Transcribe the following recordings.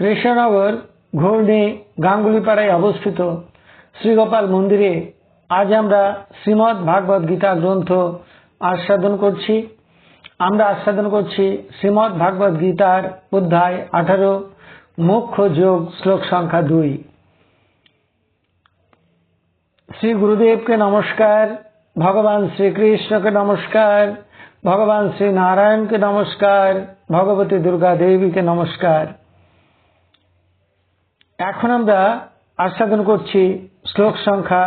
কৃষ্ণনগর, ঘূর্ণি, গাঙ্গুলিপাড়ায় অবস্থিত শ্রীগোপাল মন্দিরে আজ আমরা শ্রীমদ ভাগবত গীতা গ্রন্থ আস্বাদন করছি। আমরা আস্বাদন করছি শ্রীমদ ভাগবত গীতার অধ্যায় আঠারো, মুখ্য যোগ, শ্লোক সংখ্যা দুই। শ্রী গুরুদেবকে নমস্কার, ভগবান শ্রীকৃষ্ণকে নমস্কার, ভগবান শ্রী নারায়ণকে নমস্কার, ভগবতী দুর্গা দেবীকে নমস্কার। এখন আমরা আস্বাদন করছি শ্লোক সংখ্যা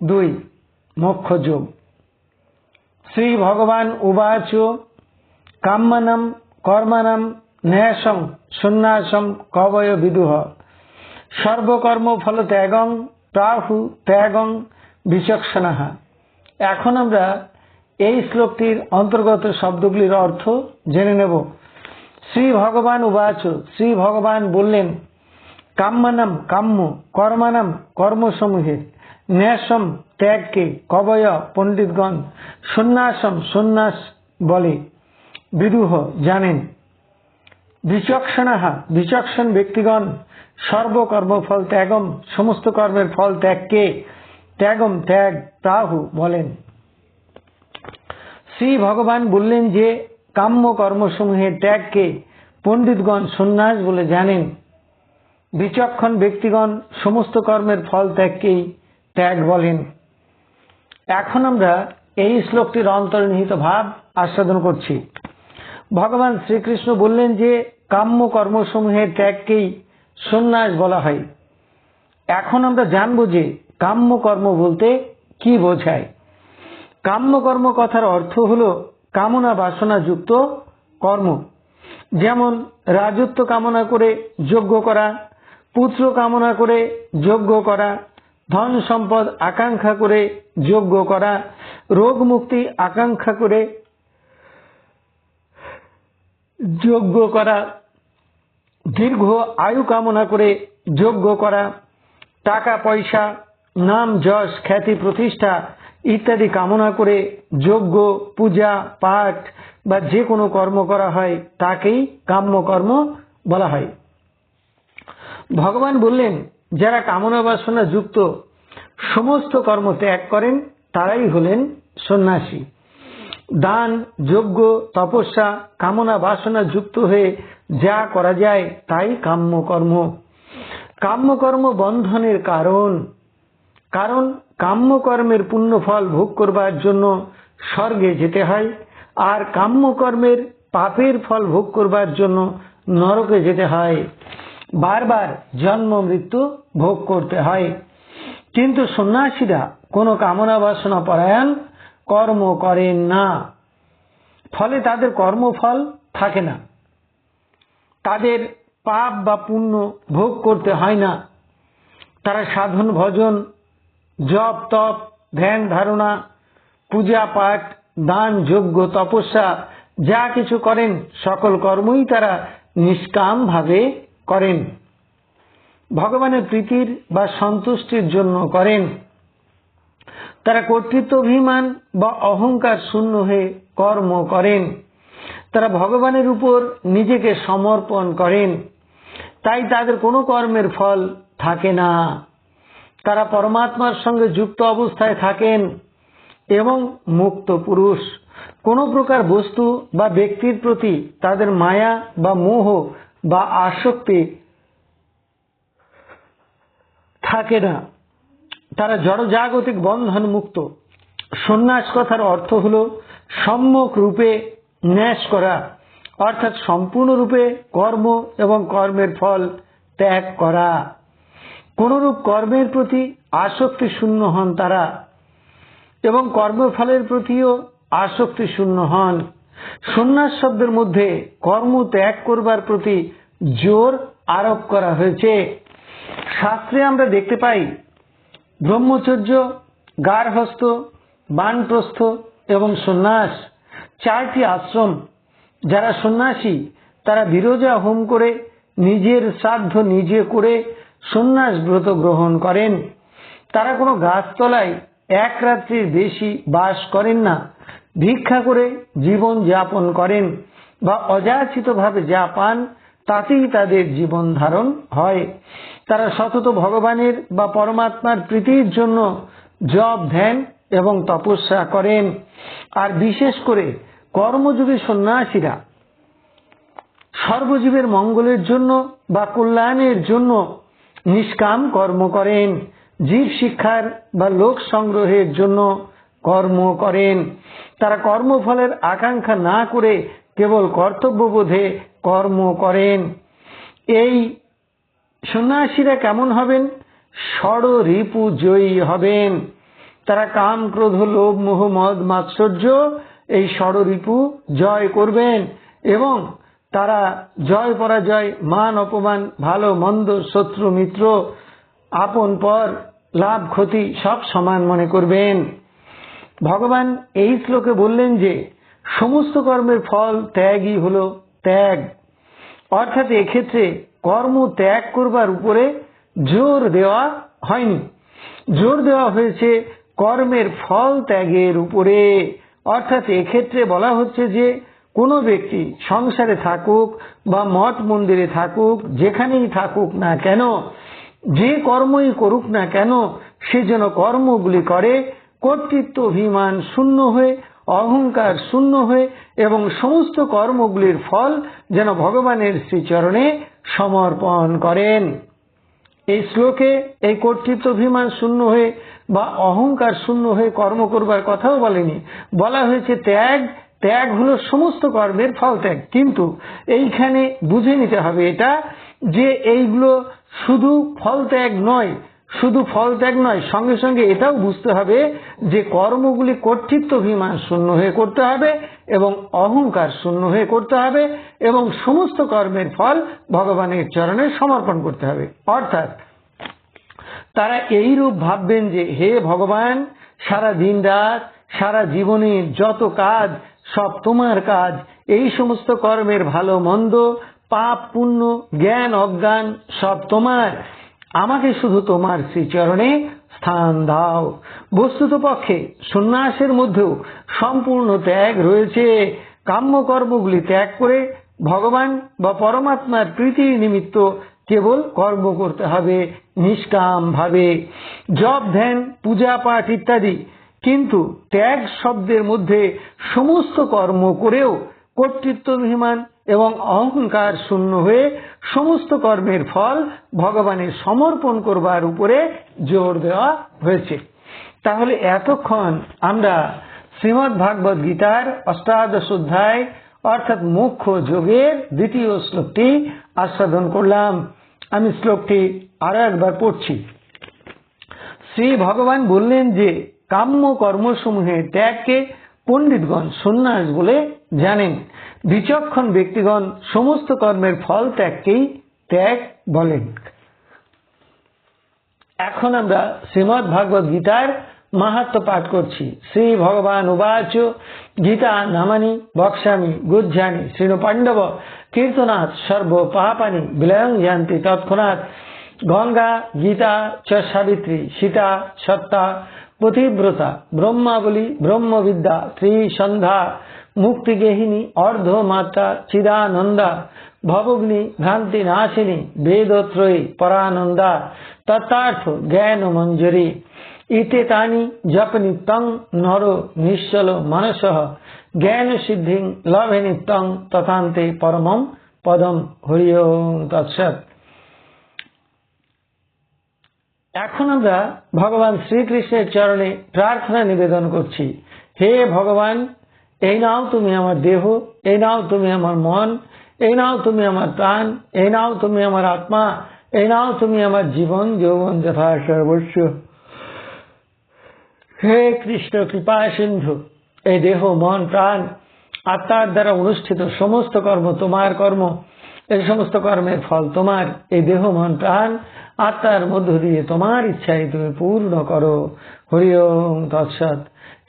দুই, মোক্ষ যোগ। শ্রী ভগবান উবাচ কাম্যনম কর্মণম ন্যাসম সন্ন্যাসম কবয় বিদুহ। সর্বকর্ম ফল ত্যাগং প্রাহু ত্যাগং বিচক্ষণাহ এখন আমরা এই শ্লোকটির অন্তর্গত শব্দগুলির অর্থ জেনে নেব। শ্রী ভগবান উবাচ, শ্রী ভগবান বললেন কাম্যনম কাম্য কর্মানম, কর্মসমূহে, ন্যাসম, ত্যাগকে, কবয়, পণ্ডিতগণ, সন্ন্যাসম, সন্ন্যাস বলে বিদুহ জানেন। বিচক্ষণাহা, বিচক্ষণ ব্যক্তিগণ, সর্বকর্মফল ত্যাগম, সমস্ত কর্মের ফল ত্যাগকে ত্যাগম, ত্যাগ প্রাহু বলেন। শ্রী ভগবান বললেন যে কাম্য কর্মসমূহের ত্যাগকে পণ্ডিতগণ সন্ন্যাস বলে জানেন। বিচক্ষণ ব্যক্তিগণ সমস্ত কর্মের ফল ত্যাগকেই ত্যাগ বলেন। এখন আমরা এই শ্লোকটির অন্তর্নিহিত ভাব আস্বাদন করছি। ভগবান শ্রীকৃষ্ণ বললেন যে, কাম্য কর্মসমূহের ত্যাগকেই সন্ন্যাস বলা হয়। এখন আমরা জানব যে, কাম্য কর্ম বলতে কি বোঝায়। কাম্যকর্ম কথার অর্থ হল কামনা বাসনা যুক্ত কর্ম। যেমন রাজত্ব কামনা করে যোগ্য করা পুত্র কামনা করে যোগ্য করা, ধন সম্পদ আকাঙ্ক্ষা করে যোগ্য করা, রোগ মুক্তি আকাঙ্ক্ষা করে যোগ্য করা, দীর্ঘ আয়ু কামনা করে যোগ্য করা, টাকা পয়সা, নাম যশ, খ্যাতি প্রতিষ্ঠা ইত্যাদি কামনা করে যোগ্য, পূজা, পাঠ বা যে কোনো কর্ম করা হয়, তাকেই কাম্য কর্ম বলা হয়। ভগবান বললেন, যারা কামনা বাসনা যুক্ত সমস্ত কর্ম ত্যাগ করেন, তারাই হলেন সন্ন্যাসী। দান, যজ্ঞ, তপস্যা, কামনা বাসনা যুক্ত হয়ে যা করা যায়, তাই কাম্যকর্ম। কাম্যকর্ম বন্ধনের কারণ। কারণ কাম্যকর্মের পুণ্যফল ভোগ করবার জন্য স্বর্গে যেতে হয়, আর কাম্যকর্মের পাপের ফল ভোগ করবার জন্য নরকে যেতে হয়। বারবার জন্ম, মৃত্যু ভোগ করতে হয়। কিন্তু সন্ন্যাসীরা কোনো কামনা বাসনা পরায়ণ কর্ম করেন না। ফলে তাদের কর্মফল থাকে না। তাদের পাপ বা পুণ্য ভোগ করতে হয় না। তারা সাধন, ভজন, জপ, তপ, ধ্যান, ধারণা, পূজা পাঠ, দান, যজ্ঞ, তপস্যা, যা কিছু করেন, সকল কর্মই তারা নিষ্কাম ভাবে করেন। ভগবানের প্রীতির বা সন্তুষ্টির জন্য করেন। তারা কর্তৃত্ব, অভিমান বা অহংকার শূন্য হয়ে কর্ম করেন। তারা ভগবানের উপর নিজেকে সমর্পণ করেন। তাই তাদের কোনো কর্মের ফল থাকে না। তারা পরমাত্মার সঙ্গে যুক্ত অবস্থায় থাকেন এবং মুক্ত পুরুষ। কোন প্রকার বস্তু বা ব্যক্তির প্রতি তাদের মায়া বা মোহ বা আসক্তি থাকে না। তারা জড়জাগতিক বন্ধন মুক্ত সন্ন্যাস কথার অর্থ হল সম্যক রূপে ন্যাস করা, অর্থাৎ সম্পূর্ণরূপে কর্ম এবং কর্মের ফল ত্যাগ করা। কোনরূপ কর্মের প্রতি আসক্তি শূন্য হন তারা এবং কর্মফলের প্রতিও আসক্তি শূন্য হন। সন্ন্যাস শব্দের মধ্যে কর্ম ত্যাগ করবার প্রতি জোর আরোপ করা হয়েছে। শাস্ত্রে আমরা দেখতে পাই, ব্রহ্মচর্য, গার্হস্থ, বানপ্রস্থ এবং সন্ন্যাস, চারটি আশ্রম। যারা সন্ন্যাসী, তারা বিরোজা হোম করে নিজের শ্রাদ্ধ নিজে করে সন্ন্যাস ব্রত গ্রহণ করেন। তারা কোনো গাছতলায় এক রাত্রির বেশি বাস করেন না। ভিক্ষা করে জীবন যাপন করেন বা অযাচিত ভাবে যা পান তাতেই তাদের জীবন ধারণ হয়। তারা সতত ভগবানের বা পরমাত্মার প্রীতির জন্য জপ, ধ্যান এবং তপস্যা করেন। আর বিশেষ করে কর্মযোগী সন্ন্যাসীরা সর্বজীবের মঙ্গলের জন্য বা কল্যাণের জন্য নিষ্কাম কর্ম করেন। জীব শিক্ষার বা লোক সংগ্রহের জন্য কর্ম করেন। তারা কর্মফলের আকাঙ্ক্ষা না করে কেবল কর্তব্যবোধে কর্ম করেন। এই সন্ন্যাসীরা কেমন হবেন? ষড় রিপু জয়ী হবেন। তারা কাম, ক্রোধ, লোভ, মোহ, মদ, মাৎসর্য, এই ষড় রিপু জয় করবেন এবং তারা জয়, পরাজয়, মান, অপমান, ভালো, মন্দ, শত্রু, মিত্র, আপন, পর, লাভ, ক্ষতি সব সমান মনে করবেন। ভগবান এই শ্লোকে বললেন যে, সমস্ত কর্মের ফল ত্যাগই হল ত্যাগ। অর্থাৎ এক্ষেত্রে কর্ম ত্যাগ করবার উপরে জোর দেওয়া হয়নি। জোর দেওয়া হয়েছে কর্মের ফল ত্যাগের উপরে। অর্থাৎ এক্ষেত্রে বলা হচ্ছে যে, কোনো ব্যক্তি সংসারে থাকুক বা মঠ মন্দিরে থাকুক, যেখানেই থাকুক না কেন, যে কর্মই করুক না কেন, সে যেন কর্মগুলি করে কর্তৃত্ব অভিমান শূন্য হয়ে অহংকার শূন্য হয়ে এবং সমস্ত কর্মগুলির ফল যেন ভগবানের শ্রীচরণে সমর্পণ করেন। এই শ্লোকে এই কর্তৃত্ব অভিমান শূন্য হয়ে বা অহংকার শূন্য হয়ে কর্ম করবার কথাও বলেনি। বলা হয়েছে, ত্যাগ ত্যাগ হলো সমস্ত কর্মের ফল ত্যাগ। কিন্তু এইখানে বুঝে নিতে হবে এটা যে এইগুলো শুধু ফল ত্যাগ নয় শুধু ফল ত্যাগ নয়, সঙ্গে সঙ্গে এটাও বুঝতে হবে যে কর্মগুলি কর্তৃত্ব অভিমান শূন্য হয়ে করতে হবে এবং অহংকার শূন্য হয়ে করতে হবে এবং সমস্ত কর্মের ফল ভগবানের চরণে সমর্পণ করতে হবে। অর্থাৎ তারা এইরূপ ভাববেন যে, হে ভগবান, সারা দিন রাত, সারা জীবনের যত কাজ, সব তোমার কাজ, এই সমস্ত কর্মের ভালো মন্দ, পাপ, পুণ্য, জ্ঞান, অজ্ঞান সব তোমার। আমাকে শুধু তোমার শ্রীচরণে স্থান দাও। বস্তুত পক্ষে সন্ন্যাসের মধ্যেও সম্পূর্ণ ত্যাগ রয়েছে। কাম্য কর্মগুলি ত্যাগ করে ভগবান বা পরমাত্মার প্রীতির নিমিত্ত কেবল কর্ম করতে হবে নিষ্কাম ভাবে জপ, ধ্যান, পূজা পাঠ ইত্যাদি। কিন্তু ত্যাগ শব্দের মধ্যে সমস্ত কর্ম করেও কর্তৃত্ব অভিমান এবং অহংকার শূন্য হয়ে সমস্ত কর্মের ফল ভগবানের সমর্পণ করবার উপরে জোর দেওয়া হয়েছে। তাহলে এতক্ষণ আমরা শ্রীমৎ ভাগবত গীতার অষ্টাদশ অধ্যায় অর্থাৎ মুখ্য যোগের দ্বিতীয় শ্লোকটি আস্বাদন করলাম। আমি শ্লোকটি আরও একবার পড়ছি। শ্রী ভগবান বললেন যে, কাম্য কর্মসমূহে ত্যাগকে পণ্ডিতগণ সন্ন্যাস বলে জানেন, বিচক্ষণ ব্যক্তিগণ সমস্ত কর্মের ফল ত্যাগকেই ত্যাগ বলেন। এখন আমরা শ্রীমৎ ভাগবত গীতার মাহাত্ম পাঠ করছি। শ্রী ভগবান উবাচ গীতা নামানি বক্সামি গুজ্জানি শ্রীণু পাণ্ডব কীর্তনাথ সর্ব পাপানি বিলয়ং জানতি তৎক্ষণাৎ গঙ্গা গীতা চ সাবিত্রী সীতা সত্তা পতিব্রতা ব্রহ্মাবলী ব্রহ্মবিদ্যা ত্রিসন্ধ্যা মুক্তিগেহিনী অর্ধমাত্রা চিদানন্দা, ভবগ্নি ভ্রান্তি নাশিনী বেদত্রয়ী, পরানন্দা, তত্তার্থ জ্ঞান মঞ্জরি ইতে তানি জপ নিত্যং নর, নিশ্চল মানস জ্ঞান সিদ্ধি লভে নিত্যং তথান্তে পরমম, পদম হরি তৎসৎ। এখন আমরা ভগবান শ্রীকৃষ্ণের চরণে প্রার্থনা নিবেদন করছি। হে ভগবান এই নাও তুমি আমার দেহ, এই নাও তুমি আমার মন, এই নাও তুমি আমার প্রাণ, এই নাও তুমি আমার আত্মা, এই নাও তুমি আমার জীবন, যৌবন যথা সর্বস্ব। হে কৃষ্ণ কৃপা সিন্ধু, এই দেহ, মন, প্রাণ, আত্মার দ্বারা অনুষ্ঠিত সমস্ত কর্ম, তোমার কর্ম এই সমস্ত কর্মের ফল তোমার, এই দেহ মন প্রাণ আত্মার মধ্য দিয়ে তোমার ইচ্ছাই তুমি পূর্ণ করো। হরি ওম তৎসৎ।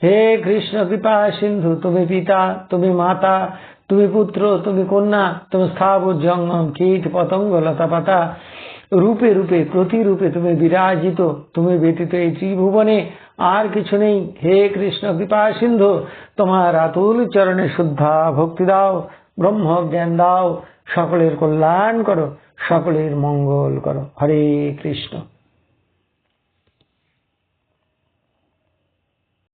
হে কৃষ্ণ, কৃপা, সিন্ধু, তুমি পিতা, তুমি মাতা, তুমি পুত্র, তুমি কন্যা, তুমি স্থাবর, জঙ্গম, কীট, পতঙ্গ লতা পাতা রূপে রূপে, প্রতিরূপে তুমি বিরাজিত, তুমি ব্যতীত এই ত্রিভুবনে আর কিছু নেই। হে কৃষ্ণ, কৃপা, সিন্ধু, তোমার আতুল চরণে শুদ্ধা ভক্তি দাও ব্রহ্ম জ্ঞান দাও। সকলের কল্যাণ করো সকলের মঙ্গল করো। হরে কৃষ্ণ।